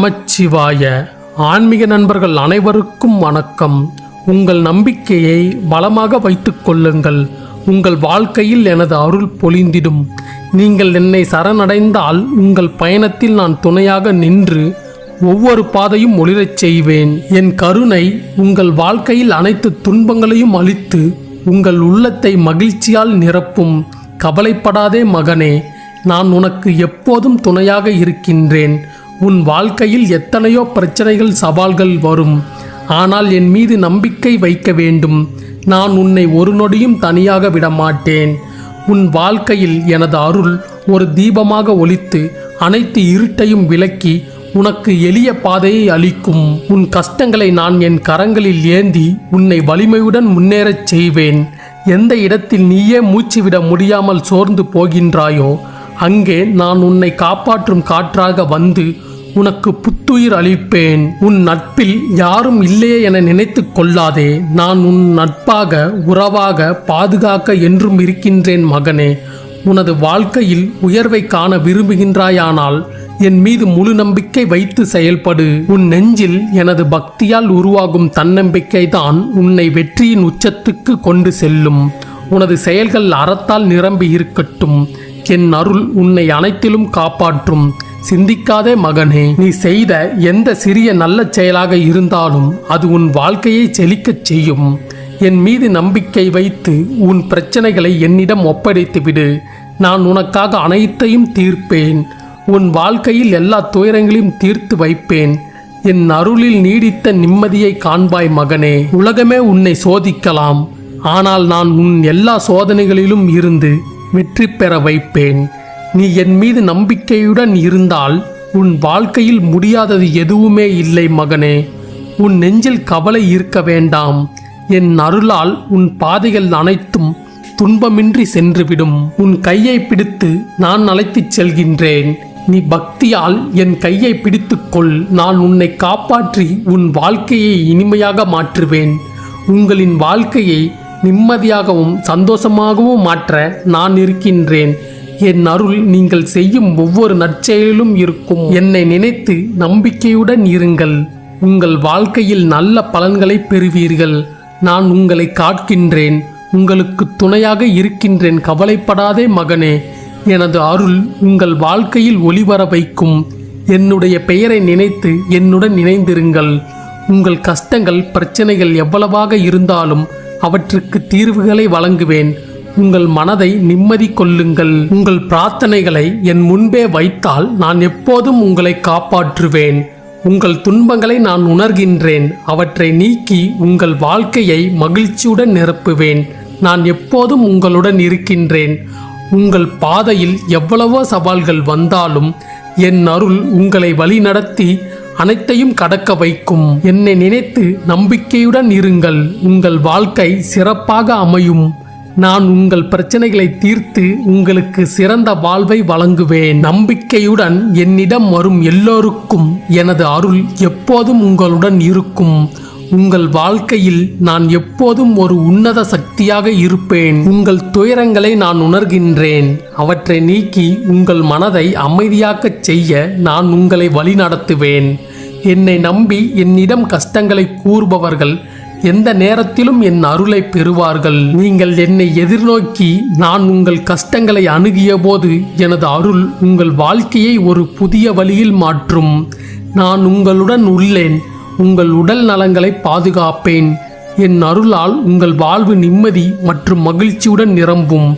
நமச்சிவாய. ஆன்மீக நண்பர்கள் அனைவருக்கும் வணக்கம். உங்கள் நம்பிக்கையை பலமாக வைத்து கொள்ளுங்கள். உங்கள் வாழ்க்கையில் எனது அருள் பொழிந்திடும். நீங்கள் என்னை சரணடைந்தால் உங்கள் பயணத்தில் நான் துணையாக நின்று ஒவ்வொரு பாதையும் ஒளிரச் செய்வேன். என் கருணை உங்கள் வாழ்க்கையில் அனைத்து துன்பங்களையும் அழித்து உங்கள் உள்ளத்தை மகிழ்ச்சியால் நிரப்பும். கவலைப்படாதே மகனே நான் உனக்கு எப்போதும் துணையாக இருக்கின்றேன். உன் வாழ்க்கையில் எத்தனையோ பிரச்சனைகள் சவால்கள் வரும். ஆனால் என் மீது நம்பிக்கை வைக்க வேண்டும். நான் உன்னை ஒரு நொடியும் தனியாக விடமாட்டேன். உன் வாழ்க்கையில் எனது அருள் ஒரு தீபமாக ஒலித்து அனைத்து இருட்டையும் விலக்கி உனக்கு எளிய பாதையை அளிக்கும். உன் கஷ்டங்களை நான் என் கரங்களில் ஏந்தி உன்னை வலிமையுடன் முன்னேறச் செய்வேன். எந்த இடத்தில் நீயே மூச்சுவிட முடியாமல் சோர்ந்து போகின்றாயோ அங்கே நான் உன்னை காப்பாற்றும் காற்றாக வந்து உனக்கு புத்துயிர் அளிப்பேன். உன் நட்பில் யாரும் இல்லையே என நினைத்து கொள்ளாதே. நான் உன் நட்பாக உறவாக பாதுகாக்க என்றும் இருக்கின்றேன் மகனே. உனது வாழ்க்கையில் உயர்வை காண விரும்புகின்றாயானால் என் மீது முழு நம்பிக்கை வைத்து செயல்படு. உன் நெஞ்சில் எனது பக்தியால் உருவாகும் தன்னம்பிக்கை தான் உன்னை வெற்றியின் உச்சத்துக்கு கொண்டு செல்லும். உனது செயல்கள் அறத்தால் நிரம்பி இருக்கட்டும். என் அருள் உன்னை அனைத்திலும் காப்பாற்றும். சிந்திக்காதே மகனே நீ செய்த எந்த சிறிய நல்ல செயலாக இருந்தாலும் அது உன் வாழ்க்கையை செழிக்கச் செய்யும். என் மீது நம்பிக்கை வைத்து உன் பிரச்சனைகளை என்னிடம் ஒப்படைத்துவிடு நான் உனக்காக அனைத்தையும் தீர்ப்பேன். உன் வாழ்க்கையில் எல்லா துயரங்களையும் தீர்த்து வைப்பேன். என் அருளில் நீடித்த நிம்மதியை காண்பாய் மகனே. உலகமே உன்னை சோதிக்கலாம். ஆனால் நான் உன் எல்லா சோதனைகளிலும் இருந்து வெற்றி பெற வைப்பேன். நீ என் மீது நம்பிக்கையுடன் இருந்தால் உன் வாழ்க்கையில் முடியாதது எதுவுமே இல்லை மகனே. உன் நெஞ்சில் கவலை இருக்க வேண்டாம். என் அருளால் உன் பாதைகள் அனைத்தும் துன்பமின்றி சென்றுவிடும். உன் கையை பிடித்து நான் அழைத்துச் செல்கின்றேன். நீ பக்தியால் என் கையை பிடித்துக்கொள். நான் உன்னை காப்பாற்றி உன் வாழ்க்கையை இனிமையாக மாற்றுவேன். உங்களின் வாழ்க்கையை நிம்மதியாகவும் சந்தோஷமாகவும் மாற்ற நான் இருக்கின்றேன். என் அருள் நீங்கள் செய்யும் ஒவ்வொரு நற்செயலிலும் இருக்கும். என்னை நினைத்து நம்பிக்கையுடன் இருங்கள். உங்கள் வாழ்க்கையில் நல்ல பலன்களை பெறுவீர்கள். நான் உங்களை காக்கின்றேன். உங்களுக்கு துணையாக இருக்கின்றேன். கவலைப்படாதே மகனே. எனது அருள் உங்கள் வாழ்க்கையில் ஒளிவர வைக்கும். என்னுடைய பெயரை நினைத்து என்னுடன் இணைந்திருங்கள். உங்கள் கஷ்டங்கள் பிரச்சனைகள் எவ்வளவாக இருந்தாலும் அவற்றுக்கு தீர்வுகளை வழங்குவேன். உங்கள் மனதை நிம்மதி கொள்ளுங்கள். உங்கள் பிரார்த்தனைகளை என் முன்பே வைத்தால் நான் எப்போதும் உங்களை காப்பாற்றுவேன். உங்கள் துன்பங்களை நான் உணர்கின்றேன். அவற்றை நீக்கி உங்கள் வாழ்க்கையை மகிழ்ச்சியுடன் நிரப்புவேன். நான் எப்போதும் உங்களுடன் இருக்கின்றேன். உங்கள் பாதையில் எவ்வளவோ சவால்கள் வந்தாலும் என் அருள் உங்களை வழிநடத்தி அனைத்தையும் கடக்க வைக்கும். என்னை நினைத்து நம்பிக்கையுடன் இருங்கள். உங்கள் வாழ்க்கை சிறப்பாக அமையும். நான் உங்கள் பிரச்சனைகளை தீர்த்து உங்களுக்கு சிறந்த வாழ்வை வழங்குவேன். நம்பிக்கையுடன் என்னிடம் வரும் எல்லோருக்கும் எனது அருள் எப்போதும் உங்களுடன் இருக்கும். உங்கள் வாழ்க்கையில் நான் எப்போதும் ஒரு உன்னத சக்தியாக இருப்பேன். உங்கள் துயரங்களை நான் உணர்கின்றேன். அவற்றை நீக்கி உங்கள் மனதை அமைதியாக்கச் செய்ய நான் உங்களை வழிநடத்துவேன். என்னை நம்பி என்னிடம் கஷ்டங்களை கூறுபவர்கள் எந்த நேரத்திலும் என் அருளை பெறுவார்கள். நீங்கள் என்னை எதிர்நோக்கி நான் உங்கள் கஷ்டங்களை அணுகிய போது எனது அருள் உங்கள் வாழ்க்கையை ஒரு புதிய வழியில் மாற்றும். நான் உங்களுடன் உள்ளேன். உங்கள் உடல் நலங்களை பாதுகாப்பேன். என் அருளால் உங்கள் வாழ்வு நிம்மதி மற்றும் மகிழ்ச்சியுடன் நிரம்பும்.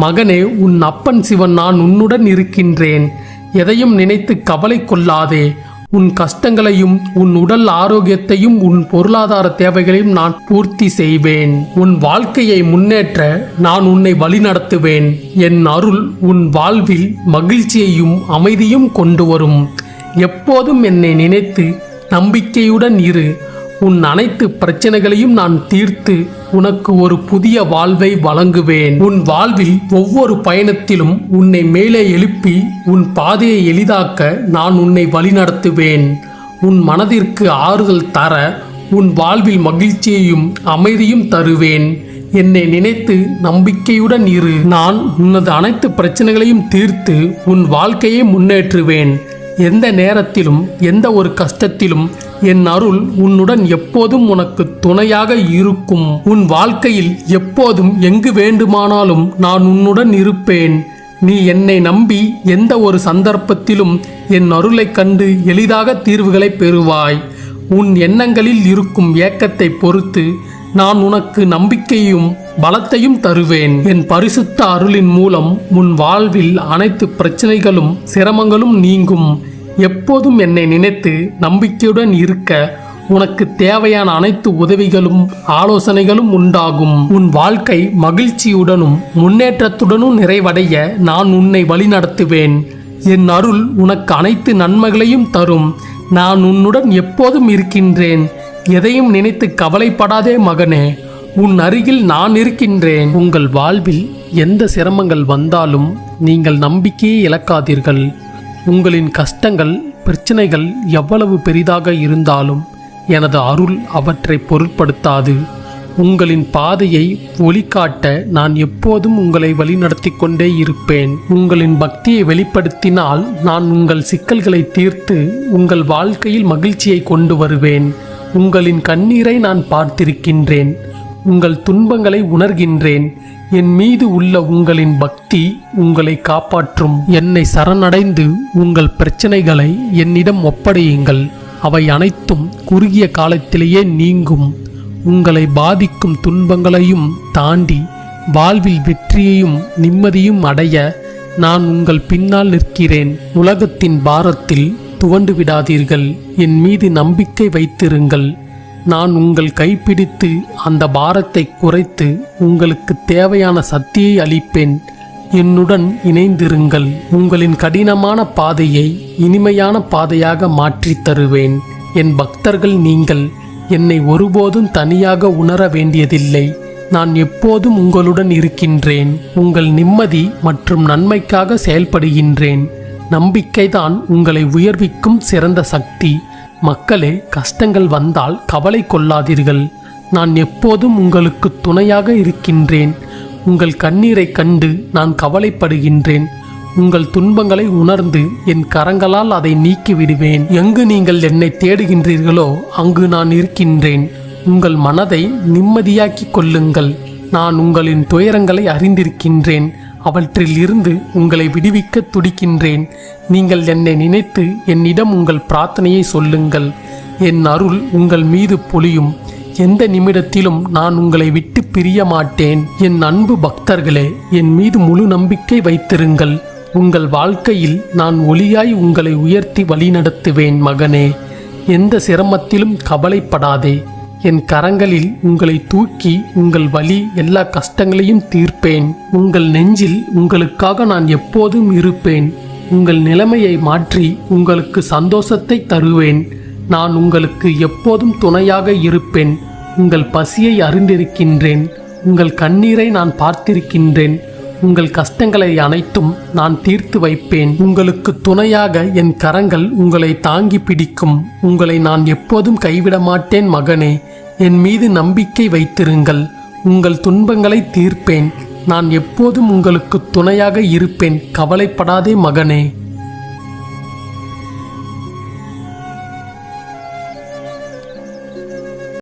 மகனே உன் அப்பன் சிவன் நான் உன்னுடன் இருக்கின்றேன். எதையும் நினைத்து கவலை கொள்ளாதே. உன் கஷ்டங்களையும் உன் உடல் ஆரோக்கியத்தையும் உன் பொருளாதார தேவைகளையும் நான் பூர்த்தி செய்வேன். உன் வாழ்க்கையை முன்னேற்ற நான் உன்னை வழிநடத்துவேன். என் அருள் உன் வாழ்வில் மகிழ்ச்சியையும் அமைதியும் கொண்டு வரும். எப்போதும் என்னை நினைத்து நம்பிக்கையுடன் இரு. உன் அனைத்து பிரச்சனைகளையும் நான் தீர்த்து உனக்கு ஒரு புதிய வாழ்வை வழங்குவேன். உன் வாழ்வில் ஒவ்வொரு பயணத்திலும் உன்னை மேலே எழுப்பி உன் பாதையை எளிதாக்க நான் உன்னை வழிநடத்துவேன். உன் மனதிற்கு ஆறுதல் தர உன் வாழ்வில் மகிழ்ச்சியையும் அமைதியும் தருவேன். என்னை நினைத்து நம்பிக்கையுடன் இரு. நான் உனது அனைத்து பிரச்சனைகளையும் தீர்த்து உன் வாழ்க்கையை முன்னேற்றுவேன். எந்த நேரத்திலும் எந்த ஒரு கஷ்டத்திலும் என் அருள் உன்னுடன் எப்போதும் உனக்கு துணையாக இருக்கும். உன் வாழ்க்கையில் எப்போதும் எங்கு வேண்டுமானாலும் நான் உன்னுடன் இருப்பேன். நீ என்னை நம்பி எந்த ஒரு சந்தர்ப்பத்திலும் என் அருளைக் கண்டு எளிதாக தீர்வுகளை பெறுவாய். உன் எண்ணங்களில் இருக்கும் ஏக்கத்தை பொறுத்து நான் உனக்கு நம்பிக்கையும் பலத்தையும் தருவேன். என் பரிசுத்த அருளின் மூலம் உன் வாழ்வில் அனைத்து பிரச்சனைகளும் சிரமங்களும் நீங்கும். எப்போதும் என்னை நினைத்து நம்பிக்கையுடன் இருக்க உனக்கு தேவையான அனைத்து உதவிகளும் ஆலோசனைகளும் உண்டாகும். உன் வாழ்க்கை மகிழ்ச்சியுடனும் முன்னேற்றத்துடனும் நிறைவடைய நான் உன்னை வழிநடத்துவேன். என் அருள் உனக்கு அனைத்து நன்மைகளையும் தரும். நான் உன்னுடன் எப்போதும் இருக்கின்றேன். எதையும் நினைத்து கவலைப்படாதே மகனே. உன் அருகில் நான் இருக்கின்றேன். உங்கள் வாழ்வில் எந்த சிரமங்கள் வந்தாலும் நீங்கள் நம்பிக்கையை இழக்காதீர்கள். உங்களின் கஷ்டங்கள் பிரச்சனைகள் எவ்வளவு பெரிதாக இருந்தாலும் எனது அருள் அவற்றை பொருட்படுத்தாது. உங்களின் பாதையை ஒளிக்காட்ட நான் எப்போதும் உங்களை வழிநடத்தி கொண்டே இருப்பேன். உங்களின் பக்தியை வெளிப்படுத்தினால் நான் உங்கள் சிக்கல்களை தீர்த்து உங்கள் வாழ்க்கையில் மகிழ்ச்சியை கொண்டு வருவேன். உங்களின் கண்ணீரை நான் பார்த்திருக்கின்றேன். உங்கள் துன்பங்களை உணர்கின்றேன். என் மீது உள்ள உங்களின் பக்தி உங்களை காப்பாற்றும். என்னை சரணடைந்து உங்கள் பிரச்சனைகளை என்னிடம் ஒப்படையுங்கள். அவை அனைத்தும் குறுகிய காலத்திலேயே நீங்கும். உங்களை பாதிக்கும் துன்பங்களையும் தாண்டி வாழ்வில் வெற்றியையும் நிம்மதியும் அடைய நான் உங்கள் பின்னால் நிற்கிறேன். உலகத்தின் பாரத்தில் துவண்டு விடாதீர்கள். என் மீது நம்பிக்கை வைத்திருங்கள். நான் உங்கள் கைப்பிடித்து அந்த பாரத்தை குறைத்து உங்களுக்கு தேவையான சக்தியை அளிப்பேன். என்னுடன் இணைந்திருங்கள். உங்களின் கடினமான பாதையை இனிமையான பாதையாக மாற்றித் தருவேன். என் பக்தர்கள் நீங்கள் என்னை ஒருபோதும் தனியாக உணர வேண்டியதில்லை. நான் எப்போதும் உங்களுடன் இருக்கின்றேன். உங்கள் நிம்மதி மற்றும் நன்மைக்காக செயல்படுகின்றேன். நம்பிக்கைதான் உங்களை உயர்விக்கும் சிறந்த சக்தி. மக்களே கஷ்டங்கள் வந்தால் கவலை கொள்ளாதீர்கள். நான் எப்போதும் உங்களுக்கு துணையாக இருக்கின்றேன். உங்கள் கண்ணீரைக் கண்டு நான் கவலைப்படுகின்றேன். உங்கள் துன்பங்களை உணர்ந்து என் கரங்களால் அதை நீக்கி விடுவேன் எங்கு நீங்கள் என்னை தேடுகின்றீர்களோ அங்கு நான் இருக்கின்றேன். உங்கள் மனதை நிம்மதியாக்கிக் கொள்ளுங்கள். நான் உங்களின் துயரங்களை அறிந்திருக்கின்றேன். அவற்றில் இருந்து உங்களை விடுவிக்க துடிக்கின்றேன். நீங்கள் என்னை நினைத்து என்னிடம் உங்கள் பிரார்த்தனையை சொல்லுங்கள். என் அருள் உங்கள் மீது பொழியும். எந்த நிமிடத்திலும் நான் உங்களை விட்டு பிரிய மாட்டேன். என் அன்பு பக்தர்களே என் மீது முழு நம்பிக்கை வைத்திருங்கள். உங்கள் வாழ்க்கையில் நான் ஒளியாய் உங்களை உயர்த்தி வழிநடத்துவேன் மகனே. எந்த சிரமத்திலும் கவலைப்படாதே. என் கரங்களில் உங்களை தூக்கி உங்கள் வலி எல்லா கஷ்டங்களையும் தீர்ப்பேன். உங்கள் நெஞ்சில் உங்களுக்காக நான் எப்போதும் இருப்பேன். உங்கள் நிலைமையை மாற்றி உங்களுக்கு சந்தோஷத்தை தருவேன். நான் உங்களுக்கு எப்போதும் துணையாக இருப்பேன். உங்கள் பசியை அறிந்திருக்கின்றேன். உங்கள் கண்ணீரை நான் பார்த்திருக்கின்றேன். உங்கள் கஷ்டங்களை அனைத்தும் நான் தீர்த்து வைப்பேன். உங்களுக்கு துணையாக என் கரங்கள் உங்களை தாங்கி பிடிக்கும். உங்களை நான் எப்போதும் கைவிட மாட்டேன் மகனே. என் மீது நம்பிக்கை வைத்திருங்கள். உங்கள் துன்பங்களை தீர்ப்பேன். நான் எப்போதும் உங்களுக்கு துணையாக இருப்பேன். கவலைப்படாதே மகனே.